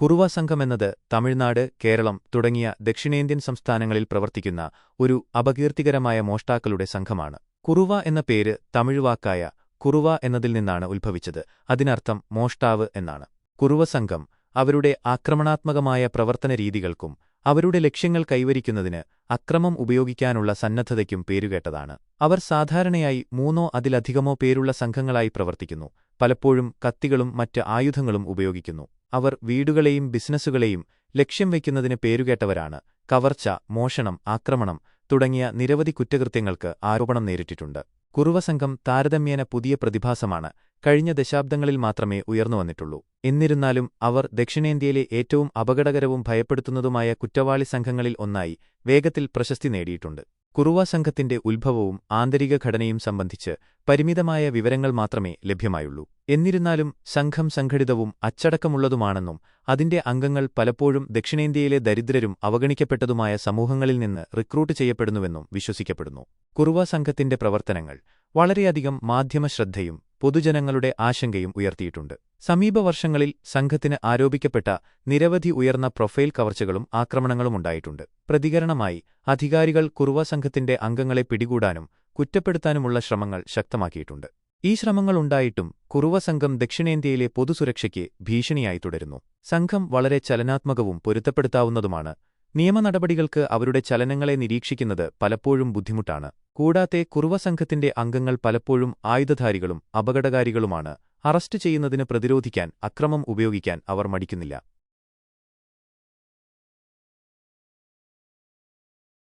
കുറുവ സംഘമെന്നത് തമിഴ്നാട് കേരളം തുടങ്ങിയ ദക്ഷിണേന്ത്യൻ സംസ്ഥാനങ്ങളിൽ പ്രവർത്തിക്കുന്ന ഒരു അപകീർത്തികരമായ മോഷ്ടാക്കളുടെ സംഘമാണ്. കുറുവ എന്ന പേര് തമിഴ് വാക്കായ കുറുവ എന്നതിൽ നിന്നാണ് ഉത്ഭവിച്ചത്. അതിനർത്ഥം മോഷ്ടാവ് എന്നാണ്. കുറുവ സംഘം അവരുടെ ആക്രമണാത്മകമായ പ്രവർത്തന രീതികൾക്കും അവരുടെ ലക്ഷ്യങ്ങൾ കൈവരിക്കുന്നതിന് അക്രമം ഉപയോഗിക്കാനുള്ള സന്നദ്ധതയ്ക്കും പേരുകേട്ടതാണ്. അവർ സാധാരണയായി മൂന്നോ അതിലധികമോ പേരുള്ള സംഘങ്ങളായി പ്രവർത്തിക്കുന്നു. പലപ്പോഴും കത്തികളും മറ്റ് ആയുധങ്ങളും ഉപയോഗിക്കുന്നു. അവർ വീടുകളെയും ബിസിനസ്സുകളെയും ലക്ഷ്യം വയ്ക്കുന്നതിന് പേരുകേട്ടവരാണ്. കവർച്ച മോഷണം ആക്രമണം തുടങ്ങിയ നിരവധി കുറ്റകൃത്യങ്ങൾക്ക് ആരോപണം നേരിട്ടിട്ടുണ്ട്. കുറുവസംഘം താരതമ്യേന പുതിയ പ്രതിഭാസമാണ് കഴിഞ്ഞ ദശാബ്ദങ്ങളിൽ മാത്രമേ ഉയർന്നുവന്നിട്ടുള്ളൂ എന്നിരുന്നാലും അവർ ദക്ഷിണേന്ത്യയിലെ ഏറ്റവും അപകടകരവും ഭയപ്പെടുത്തുന്നതുമായ കുറ്റവാളി സംഘങ്ങളിൽ ഒന്നായി വേഗത്തിൽ പ്രശസ്തി നേടിയിട്ടുണ്ട്. കുറുവ സംഘത്തിന്റെ ഉത്ഭവവും ആന്തരിക ഘടനയും സംബന്ധിച്ച് പരിമിതമായ വിവരങ്ങൾ മാത്രമേ ലഭ്യമായുള്ളൂ. എന്നിരുന്നാലും സംഘം സംഘടിതവും അച്ചടക്കമുള്ളതുമാണെന്നും അതിന്റെ അംഗങ്ങൾ പലപ്പോഴും ദക്ഷിണേന്ത്യയിലെ ദരിദ്രരും അവഗണിക്കപ്പെട്ടതുമായ സമൂഹങ്ങളിൽ നിന്ന് റിക്രൂട്ട് ചെയ്യപ്പെടുന്നുവെന്നും വിശ്വസിക്കപ്പെടുന്നു. കുറുവ സംഘത്തിന്റെ പ്രവർത്തനങ്ങൾ വളരെയധികം മാധ്യമശ്രദ്ധയും പൊതുജനങ്ങളുടെ ആശങ്കയും ഉയർത്തിയിട്ടുണ്ട്. സമീപവർഷങ്ങളിൽ സംഘത്തിന് ആരോപിക്കപ്പെട്ട നിരവധി ഉയർന്ന പ്രൊഫൈൽ കവർച്ചകളും ആക്രമണങ്ങളും ആക്രമണങ്ങളുമുണ്ടായിട്ടുണ്ട് പ്രതികരണമായി അധികാരികൾ കുറുവ സംഘത്തിന്റെ അംഗങ്ങളെ പിടികൂടാനും കുറ്റപ്പെടുത്താനുമുള്ള ശ്രമങ്ങൾ ശക്തമാക്കിയിട്ടുണ്ട്. ഈ ശ്രമങ്ങളുണ്ടായിട്ടും കുറുവ സംഘം ദക്ഷിണേന്ത്യയിലെ പൊതുസുരക്ഷയ്ക്ക് ഭീഷണിയായി തുടരുന്നു. സംഘം വളരെ ചലനാത്മകവും പൊരുത്തപ്പെടുത്താവുന്നതുമാണ്. നിയമനടപടികൾക്ക് അവരുടെ ചലനങ്ങളെ നിരീക്ഷിക്കുന്നത് പലപ്പോഴും ബുദ്ധിമുട്ടാണ്. കൂടാതെ കുറുവ സംഘത്തിന്റെ അംഗങ്ങൾ പലപ്പോഴും ആയുധധാരികളും അപകടകാരികളുമാണ് അറസ്റ്റ് ചെയ്യുന്നതിന് പ്രതിരോധിക്കാൻ അക്രമം ഉപയോഗിക്കാൻ അവർ മടിക്കുന്നില്ല.